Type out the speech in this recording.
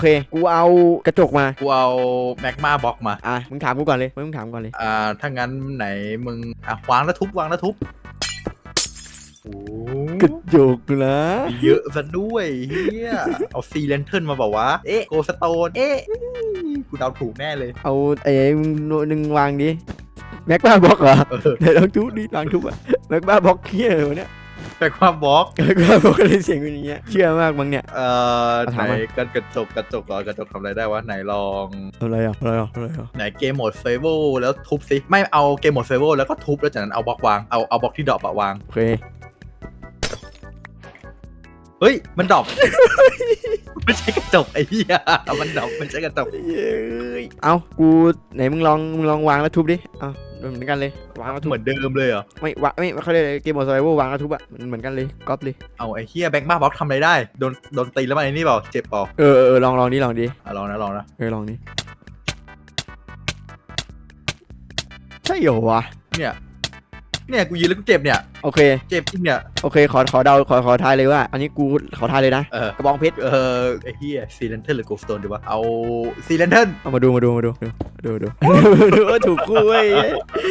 เค กูเอากระจกมา กูเอาแมกมาบล็อกมา อะ มึงถามกูก่อนเลยมึงถามก่อนเลย อ่า ถ้างั้นไหนมึง อะ วางแล้วทุบ วางแล้วทุบโอ้กระจกนะ เยอะซะด้วยเฮียเอาซีเลนเทิลมาบอกว่า เอ๊ะ โกสโตน เอ๊ะ กูเดาถูกแน่เลย เอาไอ้มึงหนึ่งวางดิ แม็กบ้าบล็อกเหรอเออเดี๋ยวลองทุบดิลองทุบอะแม็กบ้าบล็อกเฮียเลยวะเนี่ย แมกมาบล็อกแม็กบ้าบล็อกเลยเสียงเป็นอย่างเงี้ยเชื่อมากมั้งเนี่ย เอ่อเอาไหนถามมา กันกระจกกระจกก่อนกระจกทำอะไรได้วะไหนลองอะไรอะอะไรอะอะไรอะไหนเกมโหมดเซเวอร์แล้วทุบสิไม่เอาเกมโหมดเซเวอร์แล้วก็ทุบแล้วจากนั้นเอาบล็อกวางเอาเอาบล็อกที่ดรอปอะวางโอเคเฮ้ยมันดรอป ไม่ใช่กระจกไอ้เหี้ยมันดรอปไม่ใช่กระจกเย้ยเอากูไหนมึงลองมึงลองวางแล้วทุบดิเอา เหมือนกันเลยวางแล้วทุบเหมือนเดิมเลยเหรอไม่วะไม่เขาเรียกอะไรเกมบอลสไลเวอร์วางแล้วทุบอะมันเหมือนกันเลยก๊อปเลยเอาไอ้เหี้ยแบ็กมาบล็อกทำอะไรได้โดนโดนตีแล้วมันไอ้นี่เปล่าเจ็บเปล่าเออเออเออลองลองดิลองดิอะลองนะลองนะเออลองดิใช่เหรอวะเนี่ย เนี่ยกูยืนแล้วกูเจ็บเนี่ยโอเค เจ็บจริงเนี่ยโอเค ขอ ขอเดา ขอ ขอทายเลยว่า อันนี้กู ขอทายเลยนะ เออกระบองเพชร เออไอ้เหี้ยซีเลนเทนหรือโกสโตนดีวะเอาซีเลนเทนเอามาดู มาดู มาดู ดู ดูดูดูดูว่าถูกคู่เว้ย